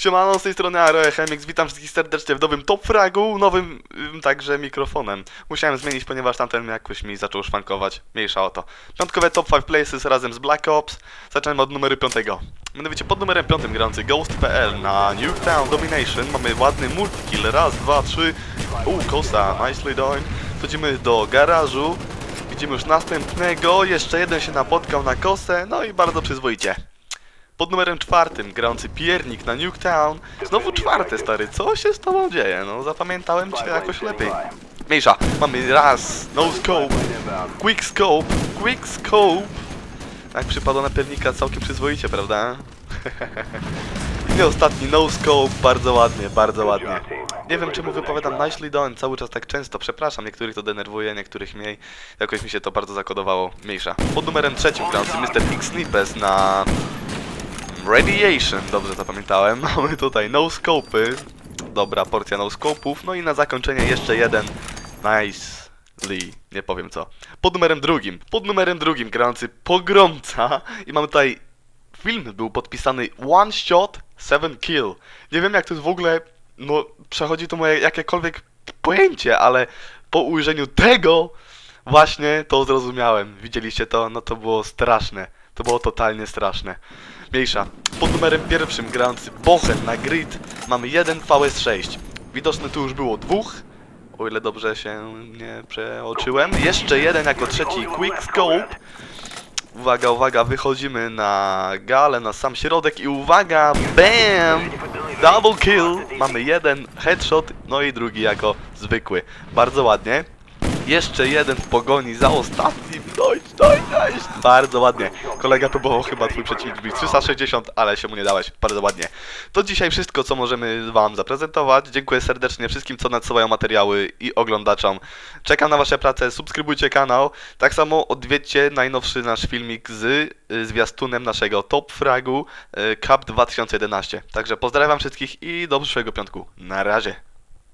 Siemano, z tej strony Aroe Chemix, witam wszystkich serdecznie w nowym Top Fragu, nowym ym, także mikrofonem. Musiałem zmienić, ponieważ tamten jakoś mi zaczął szwankować, mniejsza o to. Piątkowe Top 5 Places razem z Black Ops, zaczynamy od numeru 5. Mianowicie pod numerem 5 grający Ghost.pl na Nuketown Domination mamy ładny multikill, raz, dwa, trzy, uuu, kosa, nicely done. Wchodzimy do garażu, widzimy już następnego, jeszcze jeden się napotkał na kosę, no i bardzo przyzwoicie. Pod numerem czwartym, grający piernik na Nuketown. Znowu czwarty, stary, co się z tobą dzieje? No, zapamiętałem cię jakoś lepiej. Mniejsza, mamy raz, no scope, quick scope, quick scope. Tak przypadło na piernika całkiem przyzwoicie, prawda? I ostatni, no scope, bardzo ładnie, bardzo ładnie. Nie wiem czemu wypowiadam nicely done cały czas tak często, przepraszam, niektórych to denerwuje, niektórych mniej. Jakoś mi się to bardzo zakodowało, mniejsza. Pod numerem trzecim grający Mr. X Snippes na Radiation, dobrze zapamiętałem. Mamy tutaj no scopy. Dobra porcja no scopów. No i na zakończenie jeszcze jeden. Nicely. Nie powiem co. Pod numerem drugim. Pod numerem drugim grający pogromca. I mamy tutaj film był podpisany one shot, seven kill. Nie wiem jak to jest w ogóle. No, przechodzi to moje jakiekolwiek pojęcie, ale po ujrzeniu tego właśnie to zrozumiałem. Widzieliście to? No to było straszne. To było totalnie straszne. Mniejsza. Pod numerem pierwszym grający Bochen na grid mamy jeden VS6. Widoczne tu już było dwóch. O ile dobrze się nie przeoczyłem. Jeszcze jeden jako trzeci Quick Scope. Uwaga, uwaga, wychodzimy na galę, na sam środek i uwaga, BAM! Double kill! Mamy jeden headshot, no i drugi jako zwykły. Bardzo ładnie. Jeszcze jeden w pogoni za ostatnim. Dojść, dojść, dojść. Bardzo ładnie. Kolega próbował chyba twój przeciwnik bić 360, ale się mu nie dałeś. Bardzo ładnie. To dzisiaj wszystko, co możemy wam zaprezentować. Dziękuję serdecznie wszystkim, co nadsyłają materiały i oglądaczom. Czekam na wasze prace, subskrybujcie kanał. Tak samo odwiedźcie najnowszy nasz filmik z y, zwiastunem naszego Top Fragu y, Cup 2011. Także pozdrawiam wszystkich i do przyszłego piątku. Na razie.